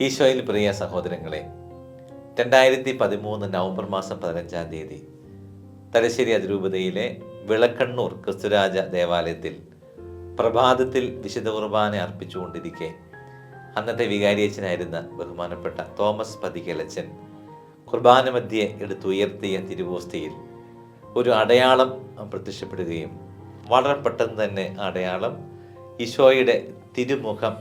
ഈശോയിൽ പ്രിയ സഹോദരങ്ങളെ രണ്ടായിരത്തി പതിമൂന്ന് നവംബർ മാസം പതിനഞ്ചാം തീയതി തലശ്ശേരി അതിരൂപതയിലെ വിളക്കണ്ണൂർ ക്രിസ്തുരാജ ദേവാലയത്തിൽ പ്രഭാതത്തിൽ വിശുദ്ധ കുർബാന അർപ്പിച്ചുകൊണ്ടിരിക്കെ അന്നത്തെ വികാരിയച്ഛനായിരുന്ന ബഹുമാനപ്പെട്ട തോമസ് പതികലച്ചൻ കുർബാന മധ്യേ എടുത്തുയർത്തിയ തിരുവോസ്തിയിൽ ഒരു അടയാളം പ്രത്യക്ഷപ്പെടുകയും വളരെ പെട്ടെന്ന് തന്നെ അടയാളം ഈശോയുടെ തിരുമുഖം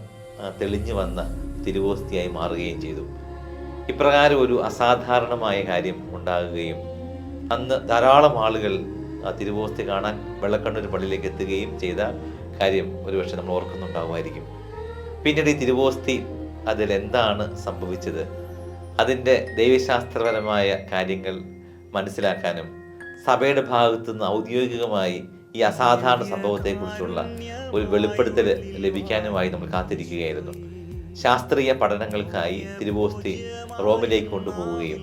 തെളിഞ്ഞു വന്ന തിരുവോസ്തിയായി മാറുകയും ചെയ്തു. ഇപ്രകാരം ഒരു അസാധാരണമായ കാര്യം ഉണ്ടാകുകയും അന്ന് ധാരാളം ആളുകൾ ആ തിരുവോസ്തി കാണാൻ വെള്ളക്കണ്ണൂർ പള്ളിയിലേക്ക് എത്തുകയും ചെയ്ത കാര്യം ഒരുപക്ഷെ നമ്മൾ ഓർക്കുന്നുണ്ടാവുമായിരിക്കും. പിന്നീട് ഈ തിരുവോസ്തി അതിൽ എന്താണ് സംഭവിച്ചത്? അതിന്റെ ദൈവശാസ്ത്രപരമായ കാര്യങ്ങൾ മനസ്സിലാക്കാനും സഭയുടെ ഭാഗത്തുനിന്ന് ഔദ്യോഗികമായി ഈ അസാധാരണ സംഭവത്തെക്കുറിച്ചുള്ള ഒരു വെളിപ്പെടുത്തൽ ലഭിക്കാനുമായി നമ്മൾ കാത്തിരിക്കുകയായിരുന്നു. ശാസ്ത്രീയ പഠനങ്ങൾക്കായി തിരുവോസ്തി റോമിലേക്ക് കൊണ്ടുപോവുകയും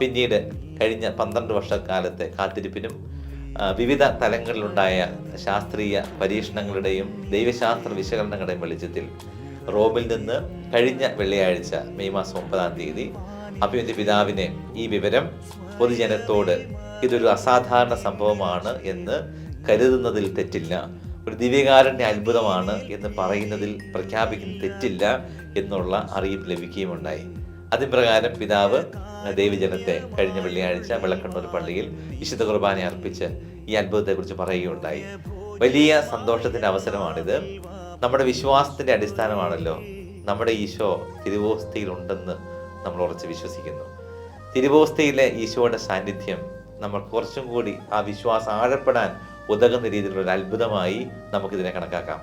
പിന്നീട് കഴിഞ്ഞ പന്ത്രണ്ട് വർഷക്കാലത്തെ കാത്തിരിപ്പിനും വിവിധ തലങ്ങളിലുണ്ടായ ശാസ്ത്രീയ പരീക്ഷണങ്ങളുടെയും ദൈവശാസ്ത്ര വിശകലനങ്ങളുടെയും വെളിച്ചത്തിൽ റോമിൽ നിന്ന് കഴിഞ്ഞ വെള്ളിയാഴ്ച മെയ് മാസം ഒമ്പതാം തീയതി അഭിമന്യ പിതാവിനെ ഈ വിവരം പൊതുജനത്തോട് ഇതൊരു അസാധാരണ സംഭവമാണ് എന്ന് കരുതുന്നതിൽ തെറ്റില്ല. ഒരു ദിവ്യകാരന്റെ അത്ഭുതമാണ് എന്ന് പറയുന്നതിൽ പ്രഖ്യാപിക്കുന്ന തെറ്റില്ല എന്നുള്ള അറിയിപ്പ് ലഭിക്കുകയുമുണ്ടായി. അതിപ്രകാരം പിതാവ് ദൈവജനത്തെ കഴിഞ്ഞ വെള്ളിയാഴ്ച വിളക്കണ്ണൂർ പള്ളിയിൽ വിശുദ്ധ കുർബാന അർപ്പിച്ച് ഈ അത്ഭുതത്തെക്കുറിച്ച് പറയുകയുണ്ടായി. വലിയ സന്തോഷത്തിന്റെ അവസരമാണിത്. നമ്മുടെ വിശ്വാസത്തിന്റെ അടിസ്ഥാനമാണല്ലോ നമ്മുടെ ഈശോ തിരുവോസ്തിയിലുണ്ടെന്ന് നമ്മൾ ഉറച്ച് വിശ്വസിക്കുന്നു. തിരുവോസ്തിയിലെ ഈശോയുടെ സാന്നിധ്യം നമ്മൾ കുറച്ചും കൂടി ആ വിശ്വാസം ആഴപ്പെടാൻ ഉതകുന്ന രീതിയിലുള്ള ഒരു അത്ഭുതമായി നമുക്കിതിനെ കണക്കാക്കാം.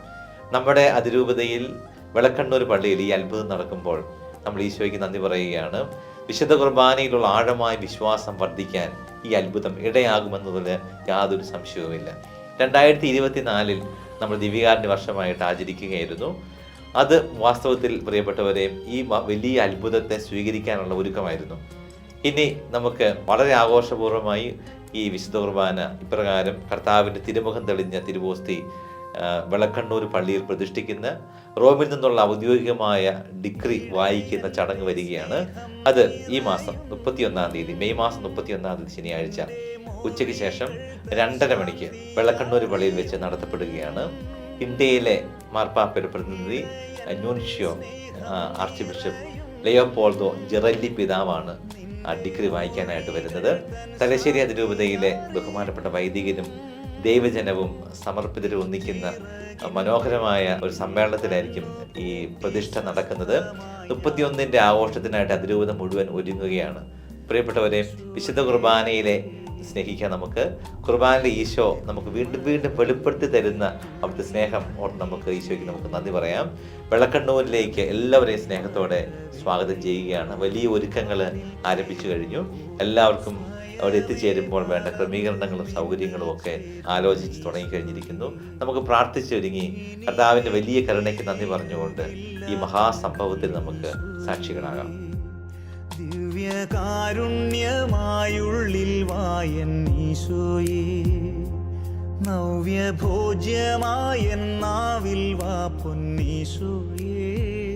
നമ്മുടെ അതിരൂപതയിൽ വിളക്കണ്ണൂർ പള്ളിയിൽ ഈ അത്ഭുതം നടക്കുമ്പോൾ നമ്മൾ ഈശോയ്ക്ക് നന്ദി പറയുകയാണ്. വിശുദ്ധ കുർബാനയിലുള്ള ആഴമായ വിശ്വാസം വർദ്ധിക്കാൻ ഈ അത്ഭുതം ഇടയാകുമെന്നതിൽ യാതൊരു സംശയവുമില്ല. രണ്ടായിരത്തി ഇരുപത്തിനാലിൽ നമ്മൾ ദിവ്യകാരന്റെ വർഷമായിട്ട് ആചരിക്കുകയായിരുന്നു. അത് വാസ്തവത്തിൽ പ്രിയപ്പെട്ടവരെ ഈ വലിയ അത്ഭുതത്തെ സ്വീകരിക്കാനുള്ള ഒരുക്കമായിരുന്നു. ഇനി നമുക്ക് വളരെ ആഘോഷപൂർവമായി ഈ വിശുദ്ധ കുർബാന ഇപ്രകാരം കർത്താവിന്റെ തിരുമുഖം തെളിഞ്ഞ തിരുവോസ്തി വിളക്കണ്ണൂർ പള്ളിയിൽ പ്രതിഷ്ഠിക്കുന്ന റോമിൽ നിന്നുള്ള ഔദ്യോഗികമായ ഡിഗ്രി വായിക്കുന്ന ചടങ്ങ് വരികയാണ്. അത് ഈ മാസം മുപ്പത്തിയൊന്നാം തീയതി മെയ് മാസം മുപ്പത്തിയൊന്നാം തീയതി ശനിയാഴ്ച ഉച്ചയ്ക്ക് ശേഷം രണ്ടര മണിക്ക് വെള്ളക്കണ്ണൂർ പള്ളിയിൽ വെച്ച് നടത്തപ്പെടുകയാണ്. ഇന്ത്യയിലെ മാർപ്പാപ്പയുടെ പ്രതിനിധി nuncio archbishop Leopoldo Girelli പിതാവാണ് ഡിഗ്രി വായിക്കാനായിട്ട് വരുന്നത്. തലശ്ശേരി അതിരൂപതയിലെ ബഹുമാനപ്പെട്ട വൈദികരും ദൈവജനവും സമർപ്പിതരും ഒന്നിക്കുന്ന മനോഹരമായ ഒരു സമ്മേളനത്തിലായിരിക്കും ഈ പ്രതിഷ്ഠ നടക്കുന്നത്. മുപ്പത്തിയൊന്നിന്റെ ആഘോഷത്തിനായിട്ട് അതിരൂപത മുഴുവൻ ഒരുങ്ങുകയാണ്. പ്രിയപ്പെട്ടവരെ വിശുദ്ധ കുർബാനയിലെ സ്നേഹിക്കാൻ നമുക്ക് കുർബാനിലെ ഈശോ നമുക്ക് വീണ്ടും വീണ്ടും വെളിപ്പെടുത്തി തരുന്ന അവിടുത്തെ സ്നേഹം ഓർത്ത് നമുക്ക് ഈശോയ്ക്ക് നമുക്ക് നന്ദി പറയാം. വെള്ളക്കണ്ണൂരിലേക്ക് എല്ലാവരെയും സ്നേഹത്തോടെ സ്വാഗതം ചെയ്യുകയാണ്. വലിയ ഒരുക്കങ്ങൾ ആരംഭിച്ചു കഴിഞ്ഞു. എല്ലാവർക്കും അവിടെ എത്തിച്ചേരുമ്പോൾ വേണ്ട ക്രമീകരണങ്ങളും സൗകര്യങ്ങളും ഒക്കെ ആലോചിച്ച് തുടങ്ങിക്കഴിഞ്ഞിരിക്കുന്നു നമുക്ക് പ്രാർത്ഥിച്ചൊരുങ്ങി കർത്താവിന്റെ വലിയ കരുണയ്ക്ക് നന്ദി പറഞ്ഞുകൊണ്ട് ഈ മഹാസംഭവത്തിൽ നമുക്ക് സാക്ഷികളാകാം. ദിവ്യകാരുണ്യമായുള്ളിൽ വായൻ ഈശോയെ. നവ്യഭോജ്യമായ നാവിൽ വാ പൊന്നീശോയേ.